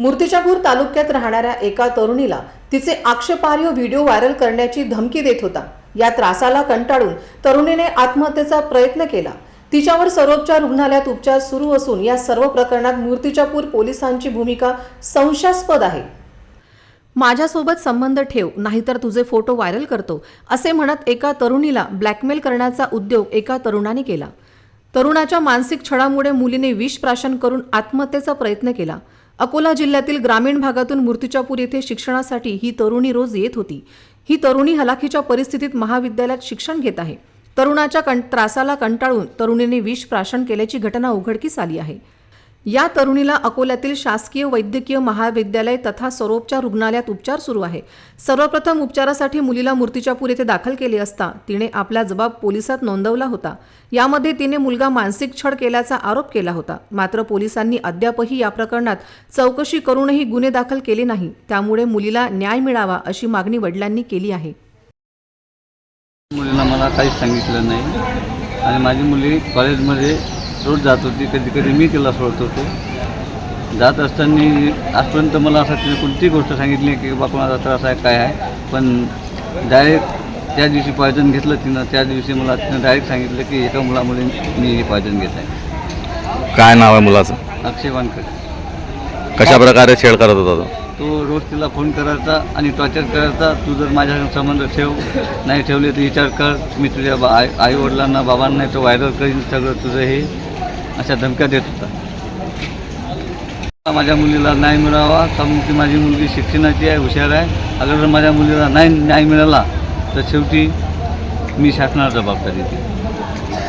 मूर्तिजापूर तालुक्यात राहणाऱ्या एका तरुणीला तिचे आक्षेपार्ह व्हिडिओ व्हायरल करण्याची धमकी देत होता. या त्रासाला कंटाळून तरुणीने आत्महत्येचा प्रयत्न केला. तिच्यावर सर्वोपचार रुग्णालयात उपचार सुरू असून या सर्व प्रकरणात मूर्तिजापूर पोलिसांची भूमिका संशयास्पद आहे. माझ्यासोबत संबंध ठेव नाहीतर तुझे फोटो व्हायरल करतो असे म्हणत एका तरुणीला ब्लॅकमेल करण्याचा उद्योग एका तरुणाने केला. तरुणाच्या मानसिक छळामुळे मुलीने विष प्राशन करून आत्महत्येचा प्रयत्न केला. अकोला जिल्ह्यातील ग्रामीण भागातून मूर्तिजापूर येथे शिक्षणासाठी ही तरुणी रोज येत होती. ही तरुणी हलाखीच्या परिस्थितीत महाविद्यालयात शिक्षण घेत आहे. तरुणाच्या कं त्रासाला कंटाळून तरुणीने विष प्राशन केल्याची घटना उघडकीस आली आहे. या तरुणीला अकोल्यातील शासकीय वैद्यकीय महाविद्यालय तथा सरोपच्या रुग्णालयात उपचार सुरू आहे. सर्वप्रथम उपचारासाठी मुलीला मूर्तिजापूर येथे दाखल केले असता तिने आपला जबाब पोलिसात नोंदवला होता. यामध्ये तिने मुलगा मानसिक छळ केल्याचा आरोप केला होता. मात्र पोलिसांनी अद्यापही या प्रकरणात चौकशी करूनही गुन्हे दाखल केले नाही. त्यामुळे मुलीला न्याय मिळावा अशी मागणी वडिलांनी केली आहे. मुलीला मला काहीच सांगितलं नाही. आणि माझी मुली कॉलेजमध्ये रोज जात होती. कधी कधी मी तिला सोडत होतो. जात असताना आजपर्यंत मला असं तिने कोणतीही गोष्ट सांगितली की बा कोणाचा त्रास आहे काय आहे. पण डायरेक्ट त्या दिवशी पॉयझन घेतलं तिनं. त्या दिवशी मला तिनं डायरेक्ट सांगितलं की एका मुलामुळे मी हे पॉयझन घेत आहे. काय नाव आहे मुलाचं? अक्षय वानकर कशा प्रकारे छेड करत होता तो? तो रोज तिला फोन करायचा आणि टॉर्चर करायचा. तू जर माझ्या संबंध ठेव नाही ठेवले तर विचार कर. मी तुझ्या बा आई आई वडिलांना बाबांना तो व्हायरल करीन सगळं तुझं हे. अशा धमक्या देत होता. माझ्या मुलीला न्याय मिळावा कारण की माझी मुलगी शिक्षणाची आहे हुशार आहे. अगर जर माझ्या मुलीला नाही न्याय मिळाला तर शेवटी मी शासनाला जबाबदारी देते